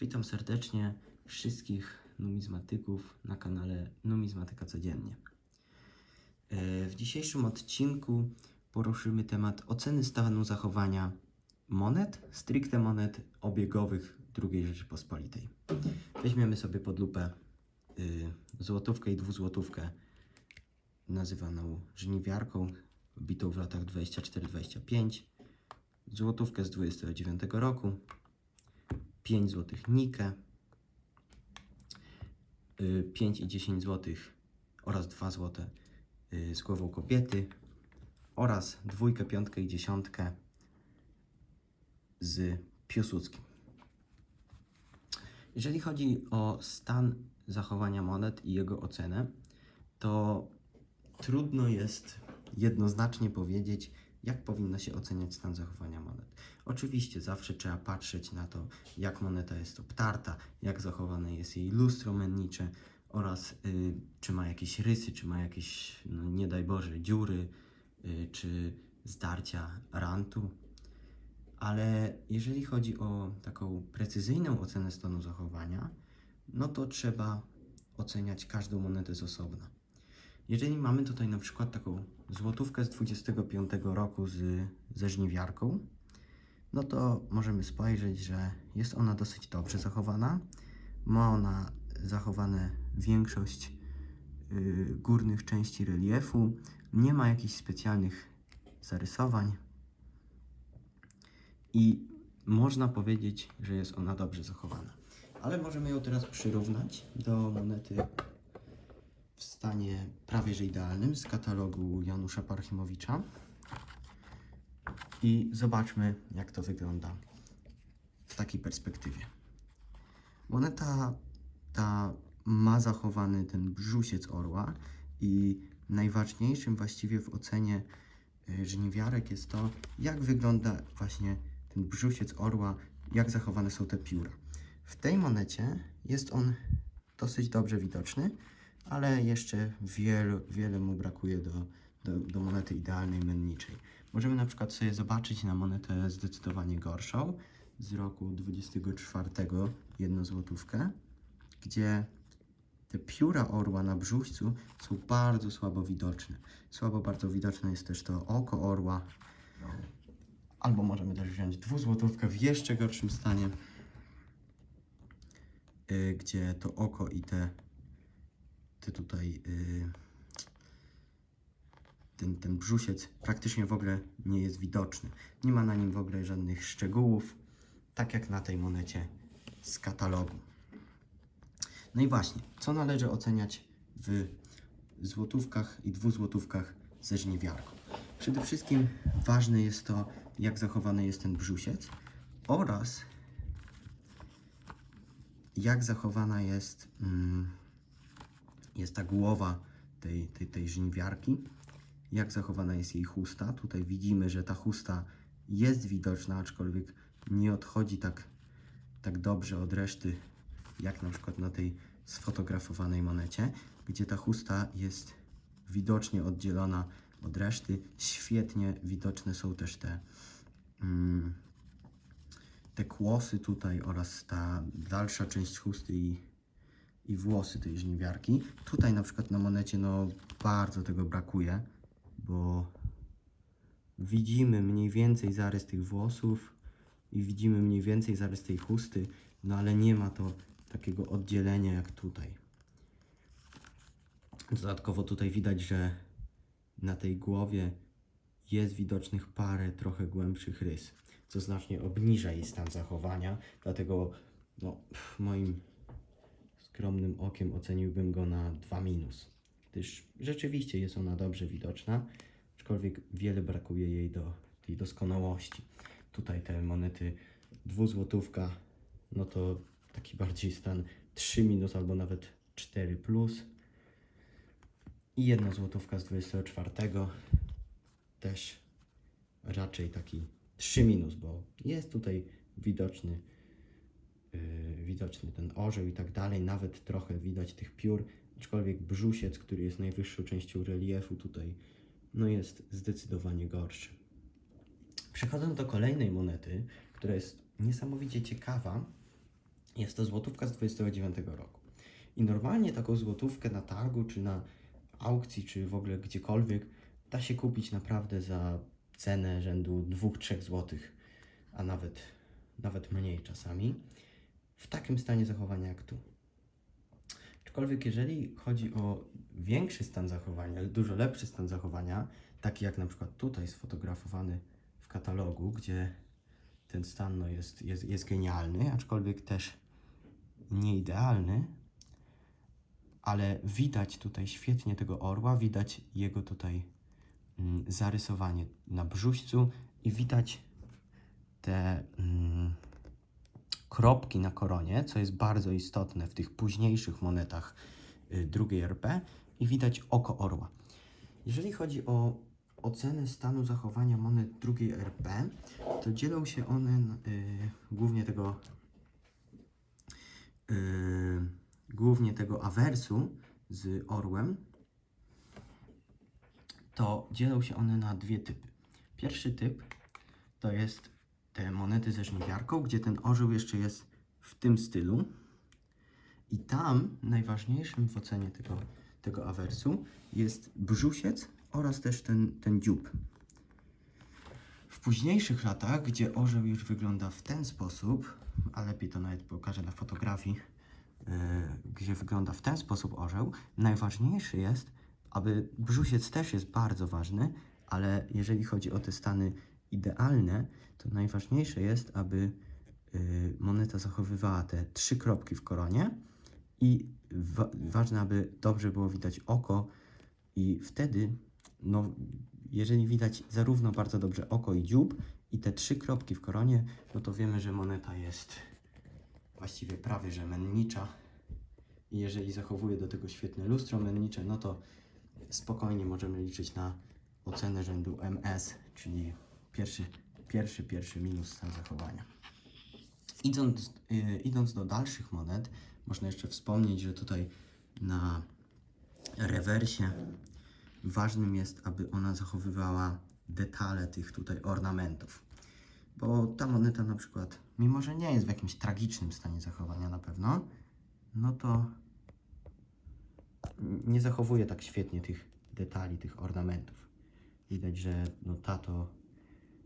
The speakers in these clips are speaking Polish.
Witam serdecznie wszystkich numizmatyków na kanale Numizmatyka Codziennie. E, W dzisiejszym odcinku poruszymy temat oceny stanu zachowania monet, stricte monet obiegowych II Rzeczypospolitej. Weźmiemy sobie pod lupę y, złotówkę i dwuzłotówkę nazywaną żniwiarką, bitą w latach 24-25, złotówkę z 29 roku, 5 zł Nikę, y, 5 i 10 zł oraz 2 zł y, z głową kobiety oraz dwójkę, piątkę i dziesiątkę z Piłsudskim. Jeżeli chodzi o stan zachowania monet i jego ocenę, to trudno jest jednoznacznie powiedzieć, jak powinno się oceniać stan zachowania monet. Oczywiście zawsze trzeba patrzeć na to, jak moneta jest obtarta, jak zachowane jest jej lustro mennicze oraz y, czy ma jakieś rysy, czy ma jakieś, no nie daj Boże, dziury, y, czy zdarcia rantu. Ale jeżeli chodzi o taką precyzyjną ocenę stanu zachowania, no to trzeba oceniać każdą monetę z osobna. Jeżeli mamy tutaj na przykład taką złotówkę z 25 roku z, ze żniwiarką, no to możemy spojrzeć, że jest ona dosyć dobrze zachowana. Ma ona zachowane większość y, górnych części reliefu. Nie ma jakichś specjalnych zarysowań. I można powiedzieć, że jest ona dobrze zachowana. Ale możemy ją teraz przyrównać do monety stanie prawie że idealnym z katalogu Janusza Parchimowicza. I zobaczmy, jak to wygląda w takiej perspektywie. Moneta ta ma zachowany ten brzusiec orła i najważniejszym właściwie w ocenie y, żniwiarek jest to, jak wygląda właśnie ten brzusiec orła, jak zachowane są te pióra. W tej monecie jest on dosyć dobrze widoczny, ale jeszcze wiele, wiele mu brakuje do, do, do monety idealnej menniczej. Możemy na przykład sobie zobaczyć na monetę zdecydowanie gorszą z roku 24, jedną złotówkę, gdzie te pióra orła na brzuścu są bardzo słabo widoczne. Słabo bardzo widoczne jest też to oko orła. Albo możemy też wziąć dwuzłotówkę w jeszcze gorszym stanie, y, gdzie to oko i te, tutaj y, ten, ten brzusiec praktycznie w ogóle nie jest widoczny. Nie ma na nim w ogóle żadnych szczegółów, tak jak na tej monecie z katalogu. No i właśnie, co należy oceniać w złotówkach i dwuzłotówkach ze żniwiarką? Przede wszystkim ważne jest to, jak zachowany jest ten brzusiec oraz jak zachowana jest, mm, jest ta głowa tej, tej, tej żniwiarki, jak zachowana jest jej chusta. Tutaj widzimy, że ta chusta jest widoczna, aczkolwiek nie odchodzi tak, tak dobrze od reszty, jak na przykład na tej sfotografowanej monecie, gdzie ta chusta jest widocznie oddzielona od reszty. Świetnie widoczne są też te, mm, te kłosy tutaj oraz ta dalsza część chusty i, i włosy tej żniwiarki. Tutaj na przykład na monecie no bardzo tego brakuje, bo widzimy mniej więcej zarys tych włosów i widzimy mniej więcej zarys tej chusty, no ale nie ma to takiego oddzielenia jak tutaj. Dodatkowo tutaj widać, że na tej głowie jest widocznych parę trochę głębszych rys, co znacznie obniża jej stan zachowania, dlatego no, moim skromnym okiem oceniłbym go na 2 minus, gdyż rzeczywiście jest ona dobrze widoczna, aczkolwiek wiele brakuje jej do tej doskonałości. Tutaj te monety dwuzłotówka, no to taki bardziej stan 3 minus albo nawet 4 plus. I jedna złotówka z 24 też raczej taki 3 minus, bo jest tutaj widoczny, yy, widoczny ten orzeł i tak dalej, nawet trochę widać tych piór, aczkolwiek brzusiec, który jest najwyższą częścią reliefu tutaj, no jest zdecydowanie gorszy. Przechodząc do kolejnej monety, która jest niesamowicie ciekawa, Jest to złotówka z 29 roku. I normalnie taką złotówkę na targu, czy na aukcji, czy w ogóle gdziekolwiek da się kupić naprawdę za cenę rzędu 2-3 zł, a nawet, nawet mniej czasami, w takim stanie zachowania jak tu. Aczkolwiek jeżeli chodzi o większy stan zachowania, dużo lepszy stan zachowania, taki jak na przykład tutaj sfotografowany w katalogu, gdzie ten stan no, jest, jest, jest genialny, aczkolwiek też nie idealny, ale widać tutaj świetnie tego orła, widać jego tutaj mm, zarysowanie na brzuścu i widać te mm, kropki na koronie, co jest bardzo istotne w tych późniejszych monetach y, drugiej RP i widać oko orła. Jeżeli chodzi o ocenę stanu zachowania monet drugiej RP, to dzielą się one na, y, głównie tego y, głównie tego awersu z orłem, to dzielą się one na dwie typy. Pierwszy typ to jest te monety ze żniwiarką, gdzie ten orzeł jeszcze jest w tym stylu. I tam najważniejszym w ocenie tego, tego awersu jest brzusiec oraz też ten, ten dziób. W późniejszych latach, gdzie orzeł już wygląda w ten sposób, a lepiej to nawet pokażę na fotografii, yy, gdzie wygląda w ten sposób orzeł, najważniejszy jest, aby brzusiec też jest bardzo ważny, ale jeżeli chodzi o te stany idealne, to najważniejsze jest, aby yy, moneta zachowywała te trzy kropki w koronie i wa- ważne, aby dobrze było widać oko i wtedy, no, jeżeli widać zarówno bardzo dobrze oko i dziób i te trzy kropki w koronie, no to wiemy, że moneta jest właściwie prawie że mennicza. I jeżeli zachowuje do tego świetne lustro mennicze, no to spokojnie możemy liczyć na ocenę rzędu MS, czyli pierwszy, pierwszy, pierwszy minus stan zachowania. Idąc, yy, idąc do dalszych monet, można jeszcze wspomnieć, że tutaj na rewersie ważnym jest, aby ona zachowywała detale tych tutaj ornamentów. Bo ta moneta na przykład, mimo że nie jest w jakimś tragicznym stanie zachowania na pewno, no to nie zachowuje tak świetnie tych detali, tych ornamentów. Widać, że no ta to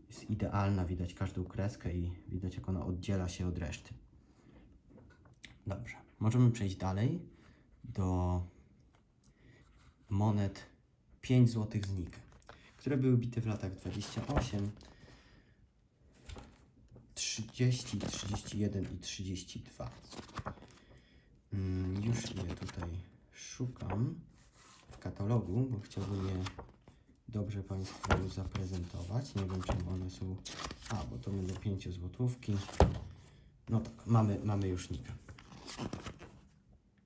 jest idealna, widać każdą kreskę i widać jak ona oddziela się od reszty. Dobrze, możemy przejść dalej do monet 5 zł z Nika, które były bite w latach 28, 30, 31 i 32. Mm, Już je tutaj szukam w katalogu, bo chciałbym je dobrze Państwu zaprezentować. Nie wiem, czym one są. A, bo to będą 5 złotówki. No tak, mamy, mamy już Nika.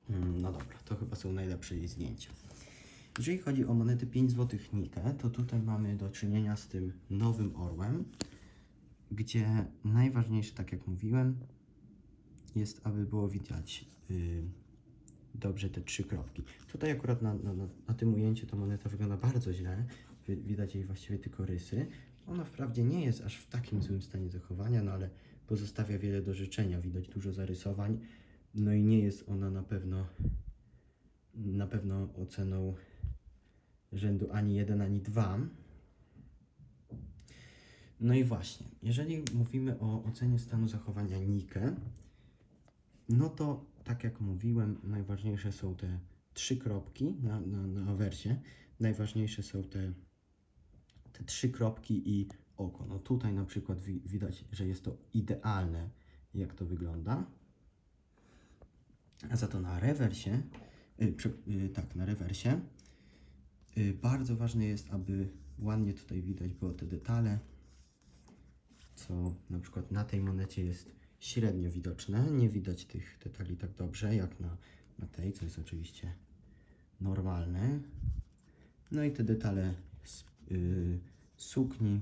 Mm, No dobra, to chyba są najlepsze jej zdjęcia. Jeżeli chodzi o monety 5 zł Nikę, to tutaj mamy do czynienia z tym nowym orłem, gdzie najważniejsze, tak jak mówiłem, jest, aby było widać y, dobrze te trzy kropki. Tutaj akurat na, na, na, tym ujęciu ta moneta wygląda bardzo źle, widać jej właściwie tylko rysy. Ona wprawdzie nie jest aż w takim złym stanie zachowania, no ale pozostawia wiele do życzenia, widać dużo zarysowań, no i nie jest ona na pewno na pewno oceną rzędu ani 1, ani 2. No i właśnie, jeżeli mówimy o ocenie stanu zachowania Nike, no to tak jak mówiłem, najważniejsze są te trzy kropki na, na, na awersie. Najważniejsze są te, te trzy kropki i oko. No tutaj na przykład wi widać, że jest to idealne, jak to wygląda. A za to na rewersie, y, y, tak, na rewersie, y, bardzo ważne jest, aby ładnie tutaj widać było te detale, co na przykład na tej monecie jest średnio widoczne. Nie widać tych detali tak dobrze jak na, na tej, co jest oczywiście normalne. No i te detale sukni.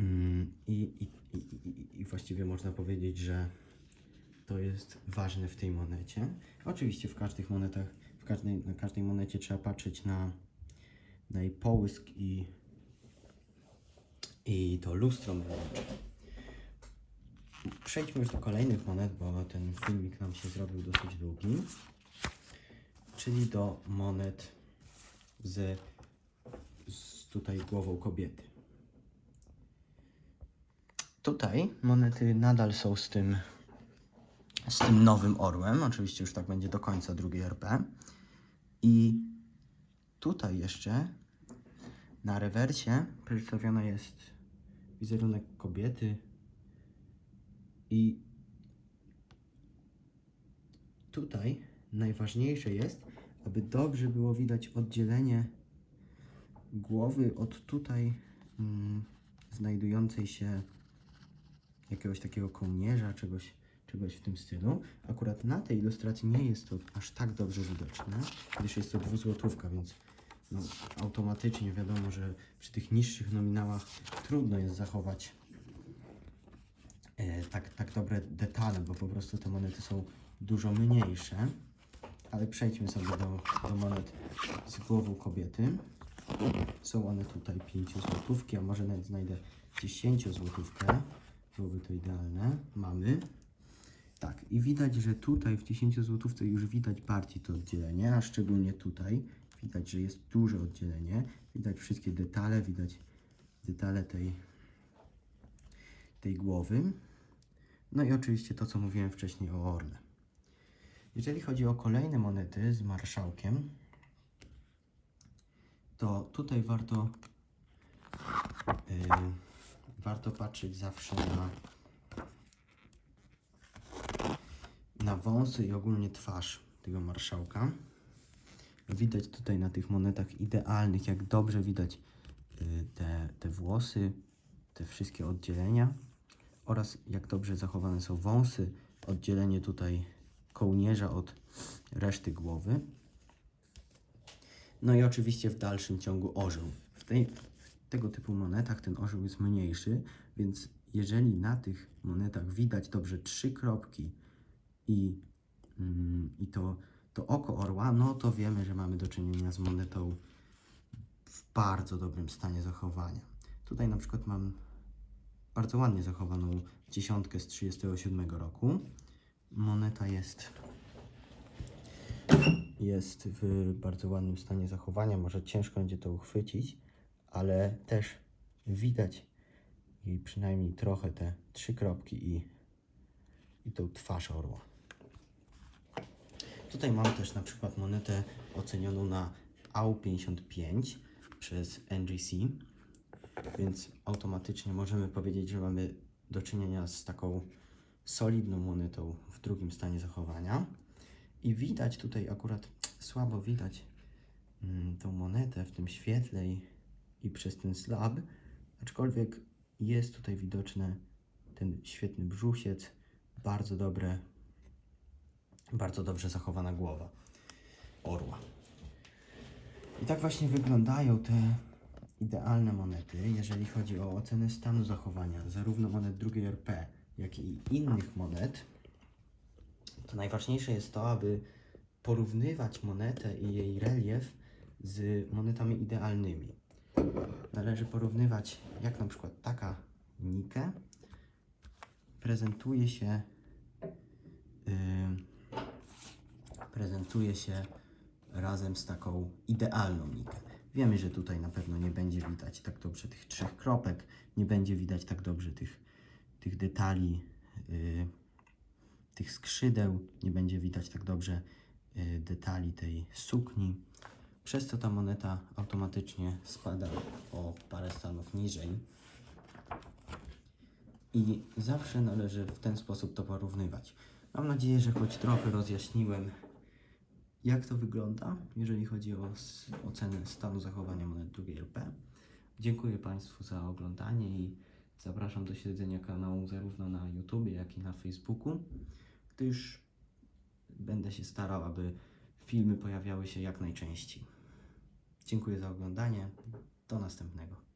Mm, I, i, i, i, właściwie można powiedzieć, że to jest ważne w tej monecie. Oczywiście w każdych monetach, w każdej, na każdej monecie trzeba patrzeć na, na jej połysk i, i to lustro przejdźmy już do kolejnych monet, bo ten filmik nam się zrobił dosyć długi. Czyli do monet z, z tutaj głową kobiety. Tutaj monety nadal są z tym, z tym nowym orłem. Oczywiście już tak będzie do końca drugiej RP. I tutaj jeszcze na rewersie przedstawiona jest wizerunek kobiety i tutaj najważniejsze jest, aby dobrze było widać oddzielenie głowy od tutaj mm, znajdującej się jakiegoś takiego kołnierza, czegoś, czegoś w tym stylu. Akurat na tej ilustracji nie jest to aż tak dobrze widoczne, gdyż jest to dwuzłotówka, więc no, automatycznie wiadomo, że przy tych niższych nominałach trudno jest zachować e, tak, tak dobre detale, bo po prostu te monety są dużo mniejsze. Ale przejdźmy sobie do, do monet z głową kobiety. Są one tutaj 5 złotówki, a może nawet znajdę 10 złotówkę. Byłoby to idealne. Mamy. Tak, i widać, że tutaj w 10 złotówce już widać bardziej to oddzielenie, a szczególnie tutaj widać, że jest duże oddzielenie. Widać wszystkie detale, widać detale tej, tej głowy. No i oczywiście to, co mówiłem wcześniej o orle. Jeżeli chodzi o kolejne monety z marszałkiem, to tutaj warto yy, warto patrzeć zawsze na na wąsy i ogólnie twarz tego marszałka. Widać tutaj na tych monetach idealnych, jak dobrze widać y, te, te włosy, te wszystkie oddzielenia oraz jak dobrze zachowane są wąsy, oddzielenie tutaj kołnierza od reszty głowy. No i oczywiście w dalszym ciągu orzeł. W, tej, w tego typu monetach ten orzeł jest mniejszy, więc jeżeli na tych monetach widać dobrze trzy kropki i, mm, i to, to oko orła, no to wiemy, że mamy do czynienia z monetą w bardzo dobrym stanie zachowania. Tutaj na przykład mam bardzo ładnie zachowaną dziesiątkę z 37 roku. Moneta jest jest w bardzo ładnym stanie zachowania. Może ciężko będzie to uchwycić, ale też widać i przynajmniej trochę te trzy kropki i, i tą twarz orła. Tutaj mamy też na przykład monetę ocenioną na AU55 przez NGC, więc automatycznie możemy powiedzieć, że mamy do czynienia z taką solidną monetą w drugim stanie zachowania. I widać tutaj akurat słabo widać mm, tą monetę w tym świetle i, i przez ten slab, aczkolwiek jest tutaj widoczny ten świetny brzusiec, bardzo dobre, bardzo dobrze zachowana głowa orła. I tak właśnie wyglądają te idealne monety, jeżeli chodzi o ocenę stanu zachowania, zarówno monet drugiej RP, jak i innych monet. To najważniejsze jest to, aby porównywać monetę i jej relief z monetami idealnymi. Należy porównywać, jak na przykład taka Nike prezentuje się yy, prezentuje się razem z taką idealną Nikę. Wiemy, że tutaj na pewno nie będzie widać tak dobrze tych trzech kropek, nie będzie widać tak dobrze tych, tych detali, yy, tych skrzydeł, nie będzie widać tak dobrze yy, detali tej sukni, przez co ta moneta automatycznie spada o parę stanów niżej. I zawsze należy w ten sposób to porównywać. Mam nadzieję, że choć trochę rozjaśniłem, jak to wygląda, jeżeli chodzi o ocenę stanu zachowania monet drugiej LP. Dziękuję Państwu za oglądanie i zapraszam do śledzenia kanału zarówno na YouTube, jak i na Facebooku, gdyż będę się starał, aby filmy pojawiały się jak najczęściej. Dziękuję za oglądanie. Do następnego.